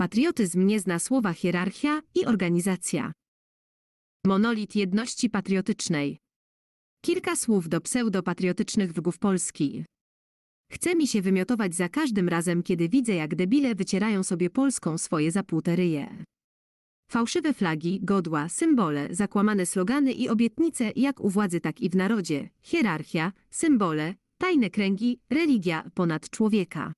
Patriotyzm nie zna słowa hierarchia i organizacja. Monolit jedności patriotycznej. Kilka słów do pseudopatriotycznych wrogów Polski. Chce mi się wymiotować za każdym razem, kiedy widzę, jak debile wycierają sobie Polską swoje zapłute ryje. Fałszywe flagi, godła, symbole, zakłamane slogany i obietnice jak u władzy, tak i w narodzie, hierarchia, symbole, tajne kręgi, religia ponad człowieka.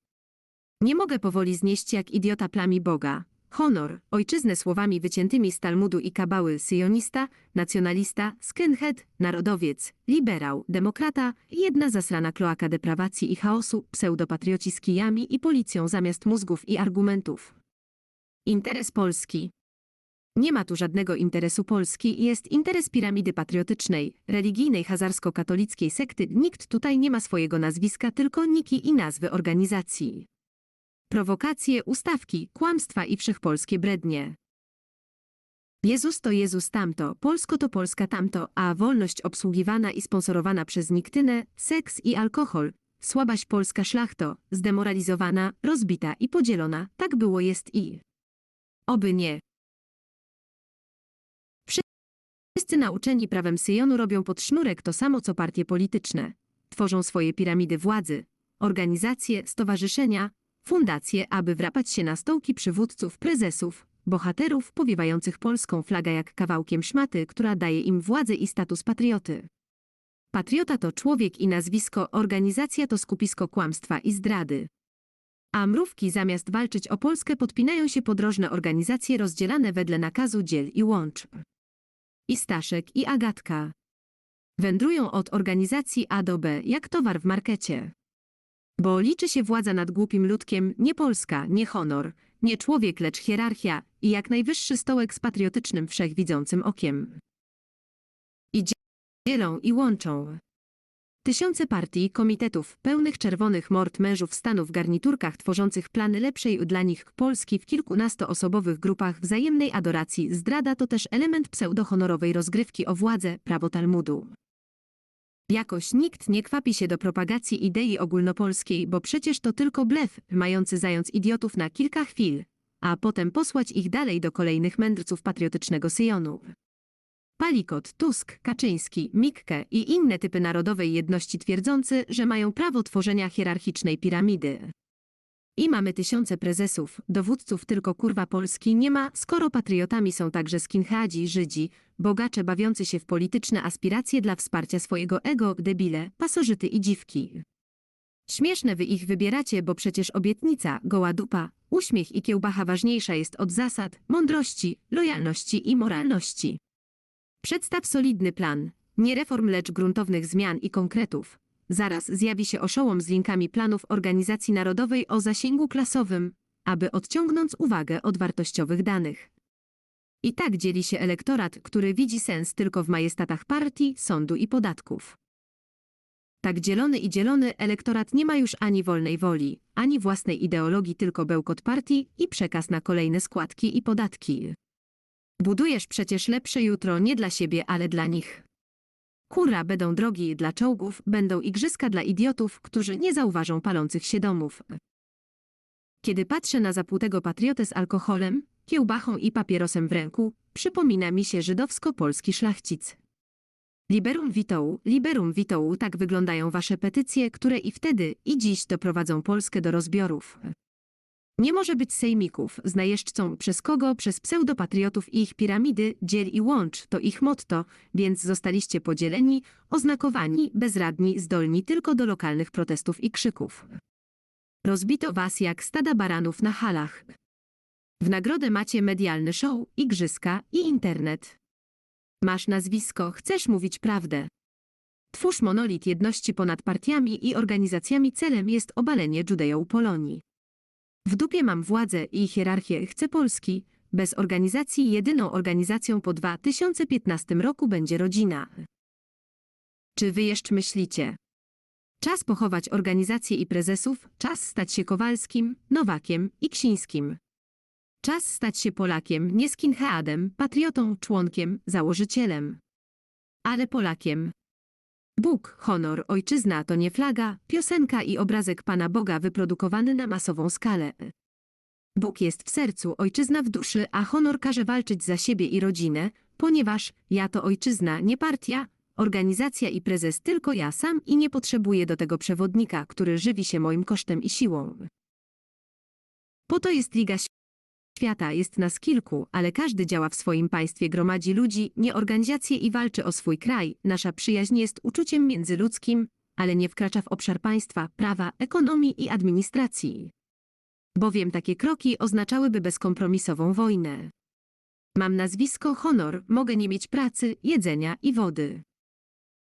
Nie mogę powoli znieść jak idiota plami Boga. Honor, ojczyznę słowami wyciętymi z Talmudu i Kabały, syjonista, nacjonalista, skinhead, narodowiec, liberał, demokrata jedna zasrana kloaka deprawacji i chaosu, pseudopatrioci z kijami i policją zamiast mózgów i argumentów. Interes Polski. Nie ma tu żadnego interesu Polski, jest interes piramidy patriotycznej, religijnej hazarsko-katolickiej sekty. Nikt tutaj nie ma swojego nazwiska, tylko niki i nazwy organizacji. Prowokacje, ustawki, kłamstwa i wszechpolskie brednie. Jezus to Jezus tamto, Polsko to Polska tamto, a wolność obsługiwana i sponsorowana przez niktynę, seks i alkohol, słabaś polska szlachto, zdemoralizowana, rozbita i podzielona, tak było jest i. Oby nie. Wszyscy nauczeni prawem Syjonu robią pod sznurek to samo co partie polityczne. Tworzą swoje piramidy władzy, organizacje, stowarzyszenia, fundacje, aby wrapać się na stołki przywódców, prezesów, bohaterów powiewających polską flagę jak kawałkiem szmaty, która daje im władzę i status patrioty. Patriota to człowiek i nazwisko, organizacja to skupisko kłamstwa i zdrady. A mrówki zamiast walczyć o Polskę podpinają się podrożne organizacje rozdzielane wedle nakazu dziel i łącz. I Staszek i Agatka. Wędrują od organizacji A do B jak towar w markecie. Bo liczy się władza nad głupim ludkiem, nie Polska, nie honor, nie człowiek, lecz hierarchia i jak najwyższy stołek z patriotycznym wszechwidzącym okiem. I dzielą i łączą. Tysiące partii, komitetów, pełnych czerwonych mord mężów stanu w garniturkach tworzących plany lepszej dla nich Polski w kilkunastoosobowych grupach wzajemnej adoracji. Zdrada to też element pseudohonorowej rozgrywki o władzę, prawo Talmudu. Jakoś nikt nie kwapi się do propagacji idei ogólnopolskiej, bo przecież to tylko blef, mający zając idiotów na kilka chwil, a potem posłać ich dalej do kolejnych mędrców patriotycznego Syjonu. Palikot, Tusk, Kaczyński, Mikke i inne typy narodowej jedności twierdzący, że mają prawo tworzenia hierarchicznej piramidy. I mamy tysiące prezesów, dowódców tylko kurwa Polski nie ma, skoro patriotami są także skinheadzi, Żydzi, bogacze bawiący się w polityczne aspiracje dla wsparcia swojego ego, debile, pasożyty i dziwki. Śmieszne wy ich wybieracie, bo przecież obietnica, goła dupa, uśmiech i kiełbacha ważniejsza jest od zasad, mądrości, lojalności i moralności. Przedstaw solidny plan, nie reform, lecz gruntownych zmian i konkretów. Zaraz zjawi się oszołom z linkami planów Organizacji Narodowej o zasięgu klasowym, aby odciągnąć uwagę od wartościowych danych. I tak dzieli się elektorat, który widzi sens tylko w majestatach partii, sądu i podatków. Tak dzielony i dzielony elektorat nie ma już ani wolnej woli, ani własnej ideologii, tylko bełkot partii i przekaz na kolejne składki i podatki. Budujesz przecież lepsze jutro nie dla siebie, ale dla nich. Kura będą drogi dla czołgów, będą igrzyska dla idiotów, którzy nie zauważą palących się domów. Kiedy patrzę na zapłutego patriotę z alkoholem, kiełbachą i papierosem w ręku, przypomina mi się żydowsko-polski szlachcic. Liberum vitae, liberum vitae, tak wyglądają wasze petycje, które i wtedy, i dziś doprowadzą Polskę do rozbiorów. Nie może być sejmików z najeżdżcą przez kogo, przez pseudopatriotów i ich piramidy, dziel i łącz, to ich motto, więc zostaliście podzieleni, oznakowani, bezradni, zdolni tylko do lokalnych protestów i krzyków. Rozbito was jak stada baranów na halach. W nagrodę macie medialny show, igrzyska i internet. Masz nazwisko, chcesz mówić prawdę. Twórz monolit jedności ponad partiami i organizacjami celem jest obalenie Judeo-Polonii. W dupie mam władzę i hierarchię chcę Polski. Bez organizacji jedyną organizacją po 2015 roku będzie rodzina. Czy wy jeszcze myślicie? Czas pochować organizację i prezesów, czas stać się Kowalskim, Nowakiem i Ksińskim. Czas stać się Polakiem, nie skinheadem, patriotą, członkiem, założycielem. Ale Polakiem. Bóg, honor, ojczyzna to nie flaga, piosenka i obrazek Pana Boga wyprodukowany na masową skalę. Bóg jest w sercu, ojczyzna w duszy, a honor każe walczyć za siebie i rodzinę, ponieważ ja to ojczyzna, nie partia, organizacja i prezes, tylko ja sam i nie potrzebuję do tego przewodnika, który żywi się moim kosztem i siłą. Po to jest Liga Świata, jest nas kilku, ale każdy działa w swoim państwie, gromadzi ludzi, nie organizacje i walczy o swój kraj. Nasza przyjaźń jest uczuciem międzyludzkim, ale nie wkracza w obszar państwa, prawa, ekonomii i administracji. Bowiem takie kroki oznaczałyby bezkompromisową wojnę. Mam nazwisko, honor, mogę nie mieć pracy, jedzenia i wody.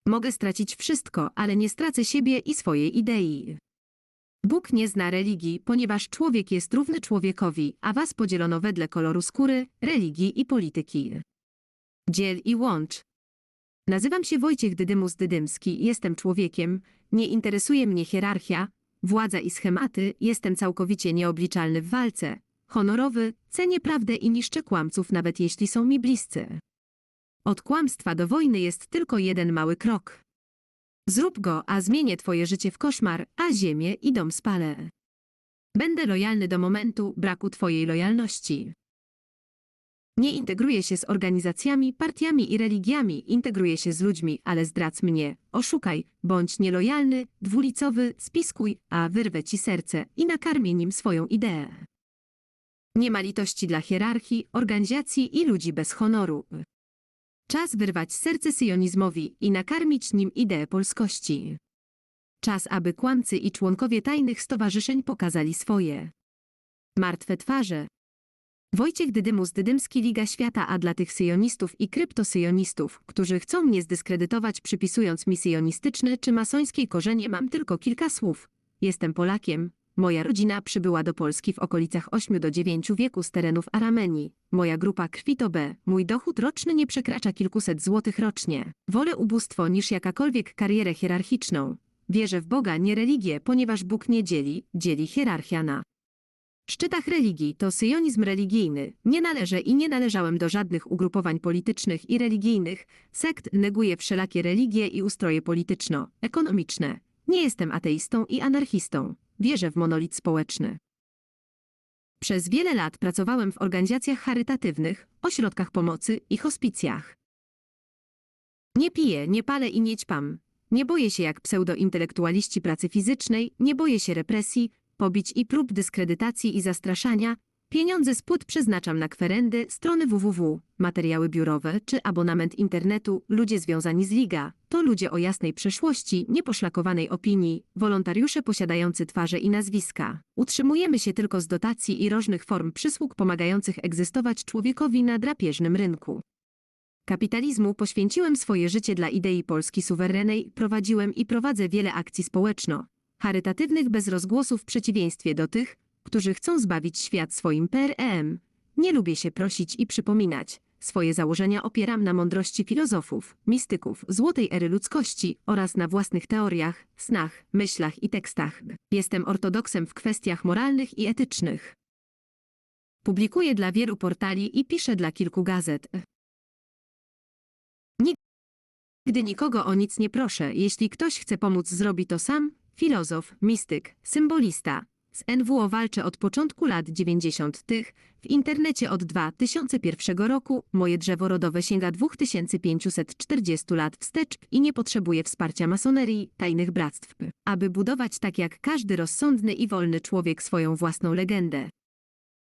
Mogę stracić wszystko, ale nie stracę siebie i swojej idei. Bóg nie zna religii, ponieważ człowiek jest równy człowiekowi, a was podzielono wedle koloru skóry, religii i polityki. Dziel i łącz. Nazywam się Wojciech Dydymus Dydymski, jestem człowiekiem, nie interesuje mnie hierarchia, władza i schematy, jestem całkowicie nieobliczalny w walce, honorowy, cenię prawdę i niszczę kłamców nawet jeśli są mi bliscy. Od kłamstwa do wojny jest tylko jeden mały krok. Zrób go, a zmienię twoje życie w koszmar, a ziemię i dom spalę. Będę lojalny do momentu braku twojej lojalności. Nie integruję się z organizacjami, partiami i religiami, integruję się z ludźmi, ale zdradz mnie, oszukaj, bądź nielojalny, dwulicowy, spiskuj, a wyrwę ci serce i nakarmię nim swoją ideę. Nie ma litości dla hierarchii, organizacji i ludzi bez honoru. Czas wyrwać serce syjonizmowi i nakarmić nim ideę polskości. Czas, aby kłamcy i członkowie tajnych stowarzyszeń pokazali swoje martwe twarze. Wojciech Dydymus Dydymski Liga Świata, a dla tych syjonistów i kryptosyjonistów, którzy chcą mnie zdyskredytować przypisując mi syjonistyczne czy masońskie korzenie mam tylko kilka słów. Jestem Polakiem, Moja rodzina przybyła do Polski w okolicach 8 do 9 wieku z terenów Aramenii. Moja grupa krwi to B. Mój dochód roczny nie przekracza kilkuset złotych rocznie. Wolę ubóstwo niż jakakolwiek karierę hierarchiczną. Wierzę w Boga, nie religię, ponieważ Bóg nie dzieli, dzieli hierarchia na szczytach religii to syjonizm religijny. Nie należę i nie należałem do żadnych ugrupowań politycznych i religijnych. Sekt neguje wszelakie religie i ustroje polityczno-ekonomiczne. Nie jestem ateistą i anarchistą. Wierzę w monolit społeczny. Przez wiele lat pracowałem w organizacjach charytatywnych, ośrodkach pomocy i hospicjach. Nie piję, nie palę i nie ćpam. Nie boję się jak pseudointelektualiści pracy fizycznej, nie boję się represji, pobić i prób dyskredytacji i zastraszania. Pieniądze z płód przeznaczam na kwerendy, strony www, materiały biurowe czy abonament internetu. Ludzie związani z Liga to ludzie o jasnej przeszłości, nieposzlakowanej opinii, wolontariusze posiadający twarze i nazwiska. Utrzymujemy się tylko z dotacji i różnych form przysług pomagających egzystować człowiekowi na drapieżnym rynku. Kapitalizmu poświęciłem swoje życie dla idei Polski suwerennej, prowadziłem i prowadzę wiele akcji społeczno, charytatywnych bez rozgłosu w przeciwieństwie do tych, którzy chcą zbawić świat swoim PRM. Nie lubię się prosić i przypominać. Swoje założenia opieram na mądrości filozofów, mistyków, złotej ery ludzkości oraz na własnych teoriach, snach, myślach i tekstach. Jestem ortodoksem w kwestiach moralnych i etycznych. Publikuję dla wielu portali i piszę dla kilku gazet. Nigdy nikogo o nic nie proszę. Jeśli ktoś chce pomóc, zrobi to sam. Filozof, mistyk, symbolista. Z NWO walczę od początku lat 90. tych, w internecie od 2001 roku, moje drzewo rodowe sięga 2540 lat wstecz i nie potrzebuje wsparcia masonerii, tajnych bractw, aby budować tak jak każdy rozsądny i wolny człowiek swoją własną legendę.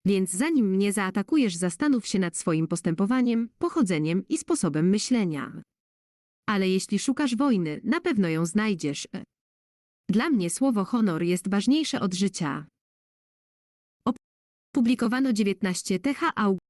Więc zanim mnie zaatakujesz, zastanów się nad swoim postępowaniem, pochodzeniem i sposobem myślenia. Ale jeśli szukasz wojny, na pewno ją znajdziesz. Dla mnie słowo honor jest ważniejsze od życia. Opublikowano 19 TH